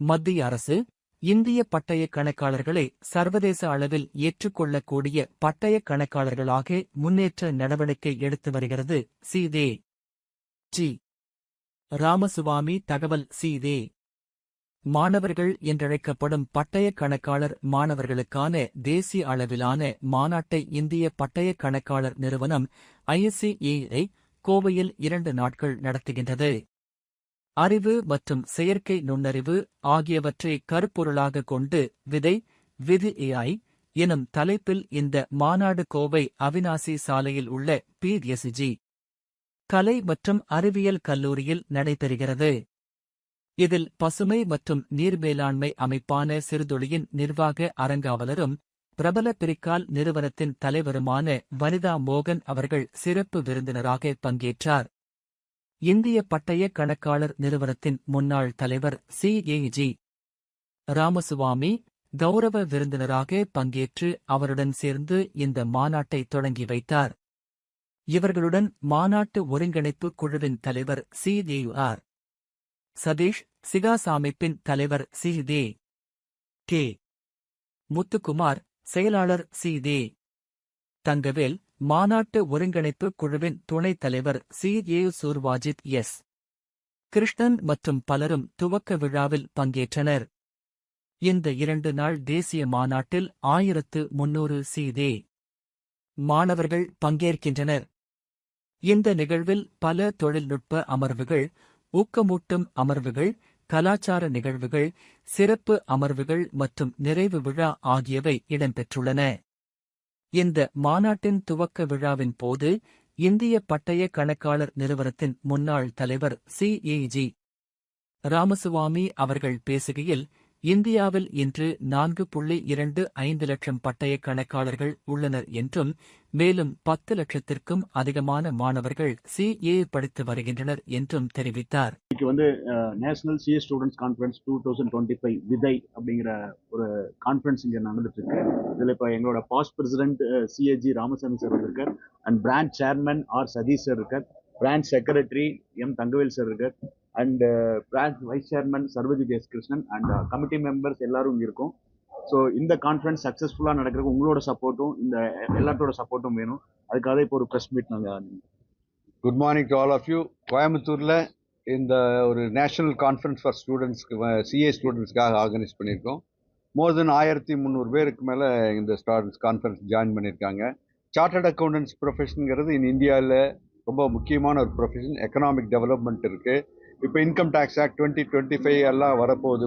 மத்திய அரசு இந்திய பட்டய கணக்காளர்களை சர்வதேச அளவில் ஏற்றுக்கொள்ளக்கூடிய பட்டய கணக்காளர்களாக முன்னேற்ற நடவடிக்கை எடுத்து வருகிறது சீதே ஜி ராமசுவாமி தகவல் சீதே மாணவர்கள் என்றழைக்கப்படும் பட்டய கணக்காளர் மாணவர்களுக்கான தேசிய அளவிலான மாநாட்டை இந்திய பட்டய கணக்காளர் நிறுவனம் ஐஎஸ்சிஏஐ கோவையில் இரண்டு நாட்கள் நடத்துகின்றது. அறிவு மற்றும் செயற்கை நுண்ணறிவு ஆகியவற்றை கருப்பொருளாக கொண்டு விதை விதி ஏஐ எனும் தலைப்பில் இந்த மாநாடு கோவை அவினாசி சாலையில் உள்ள பிஎஸ்ஜி கலை மற்றும் அறிவியல் கல்லூரியில் நடைபெறுகிறது. இதில் பசுமை மற்றும் நீர் மேலாண்மை அமைப்பான சிறுதுளியின் நிர்வாக அரங்காவலரும் பிரபல பிரிக்கால் நிறுவனத்தின் தலைவருமான வனிதா மோகன் அவர்கள் சிறப்பு விருந்தினராக பங்கேற்றார். இந்திய பட்டய கணக்காளர் நிறுவனத்தின் முன்னாள் தலைவர் சி. ஏ. ராமசுவாமி கௌரவ விருந்தினராக பங்கேற்று அவருடன் சேர்ந்து இந்த மாநாட்டை தொடங்கி வைத்தார். இவர்களுடன் மாநாட்டு ஒருங்கிணைப்பு குழுவின் தலைவர் சி. ஆர். சதீஷ் சிகாஸ் அமைப்பின் தலைவர் சி. தே. கே. முத்துக்குமார் செயலாளர் சி. தே. தங்கவேல் மாநாட்டு ஒருங்கிணைப்பு குழுவின் துணைத் தலைவர் C. A. Survajith S. Krishnan மற்றும் பலரும் துவக்க விழாவில் பங்கேற்றனர். இந்த இரண்டு நாள் தேசிய மாநாட்டில் ஆயிரத்து முன்னூறு சீதே மாணவர்கள் பங்கேற்கின்றனர். இந்த நிகழ்வில் பல தொழில்நுட்ப அமர்வுகள் ஊக்கமூட்டும் அமர்வுகள் கலாச்சார நிகழ்வுகள் சிறப்பு அமர்வுகள் மற்றும் நிறைவு விழா ஆகியவை இடம்பெற்றுள்ளன. இந்த மாநாட்டின் துவக்க விழாவின் போது இந்திய பட்டய கணக்காளர் நிறுவனத்தின் முன்னாள் தலைவர் சி ஜி. ராமசுவாமி அவர்கள் பேசுகையில் இந்தியாவில் இன்று நான்கு புள்ளி இரண்டு ஐந்து லட்சம் பட்டய கணக்காளர்கள் உள்ளனர் என்றும் மேலும் பத்து லட்சத்திற்கும் அதிகமான மாணவர்கள் சிஏ படித்து வருகின்றனர் என்றும் தெரிவித்தார். இன்னைக்கு வந்து national CS students conference two thousand twenty five விதை அப்படிங்கிற ஒரு கான்ஃபரன்ஸ் இங்கே நடந்துட்டு இருக்கு இதில் இப்போ எங்களோட past president CAG Ramasamy sir இருக்கார் and branch chairman R Satish sir இருக்கார். Branch secretary M Thangavel sir இருக்கார். And branch vice chairman Sarvajith S Krishnan and committee members எல்லாரும் இருக்கும். ஸோ இந்த கான்ஃபரன்ஸ் சக்ஸஸ்ஃபுல்லாக நடக்கிறதுக்கு உங்களோட சப்போர்ட்டும் இந்த எல்லாத்தோட சப்போர்ட்டும் வேணும். அதுக்காக இப்போ ஒரு ப்ரெஸ் மீட் நாங்கள் good morning to all of you கோயம்புத்தூரில் இந்த ஒரு நேஷனல் கான்ஃபரன்ஸ் ஃபார் ஸ்டூடெண்ட்ஸ்க்கு சிஏ ஸ்டூடெண்ட்ஸ்க்காக ஆர்கனைஸ் பண்ணியிருக்கோம். மோர் தென் ஆயிரத்தி முந்நூறு பேருக்கு மேலே இந்த ஸ்டூடெண்ட்ஸ் கான்ஃபரன்ஸ் ஜாயின் பண்ணியிருக்காங்க. சார்ட்டர்ட் அக்கௌண்டன்ஸ் ப்ரொஃபஷனுங்கிறது இன் இந்தியாவில் ரொம்ப முக்கியமான ஒரு ப்ரொஃபஷன் எக்கனாமிக் டெவலப்மெண்ட் இருக்குது இப்போ income tax act twenty twenty five எல்லாம் வரப்போகுது.